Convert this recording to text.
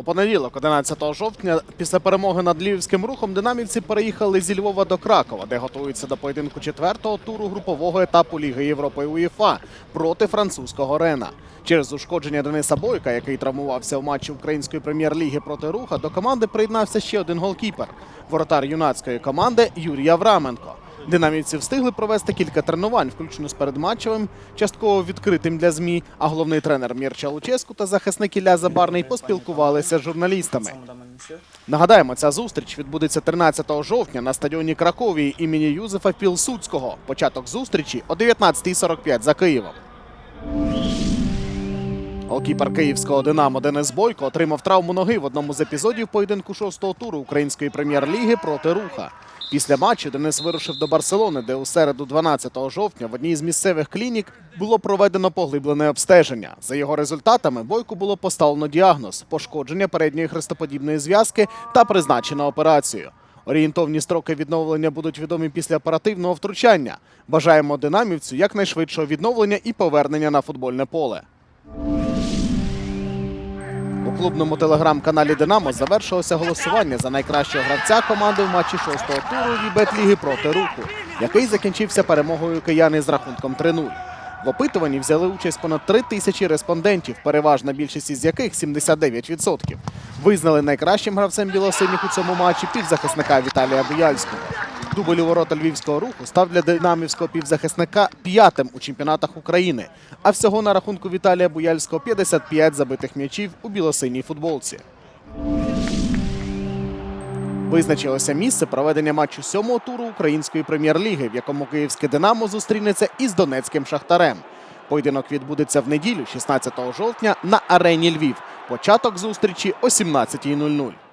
У понеділок, 11 жовтня, після перемоги над львівським рухом, динамівці переїхали зі Львова до Кракова, де готуються до поєдинку четвертого туру групового етапу Ліги Європи УЄФА проти французького Рена. Через ушкодження Дениса Бойка, який травмувався в матчі української прем'єр-ліги проти руха, до команди приєднався ще один голкіпер воротар юнацької команди Юрій Авраменко. Динамівці встигли провести кілька тренувань, включно з передматчевим, частково відкритим для змі. А головний тренер Мірча Луческу та захисник Ілля Забарний поспілкувалися з журналістами. Нагадаємо, ця зустріч відбудеться 13 жовтня на стадіоні Краковії імені Юзефа Пілсудського. Початок зустрічі о 19.45 за Києвом. Голкіпер київського Динамо Денис Бойко отримав травму ноги в одному з епізодів поєдинку шостого туру української прем'єр-ліги проти руха. Після матчу Денис вирушив до Барселони, де у середу 12 жовтня в одній з місцевих клінік було проведено поглиблене обстеження. За його результатами Бойку було поставлено діагноз пошкодження передньої хрестоподібної зв'язки та призначено операцію. Орієнтовні строки відновлення будуть відомі після оперативного втручання. Бажаємо динамівцю якнайшвидшого відновлення і повернення на футбольне поле. У клубному телеграм-каналі Динамо завершилося голосування за найкращого гравця команди в матчі шостого туру Вібет Ліги проти руху, який закінчився перемогою кияни з рахунком 3-0. В опитуванні взяли участь понад 3 тисячі респондентів, переважна більшість із яких 79%. Визнали найкращим гравцем білосиніх у цьому матчі півзахисника Віталія Буяльського. Дубль у ворота львівського руху став для динамівського півзахисника п'ятим у чемпіонатах України. А всього на рахунку Віталія Буяльського 55 забитих м'ячів у білосиній футболці. Визначилося місце проведення матчу сьомого туру української прем'єр-ліги, в якому київське Динамо зустрінеться із донецьким шахтарем. Поєдинок відбудеться в неділю, 16 жовтня, на арені Львів. Початок зустрічі о 17.00.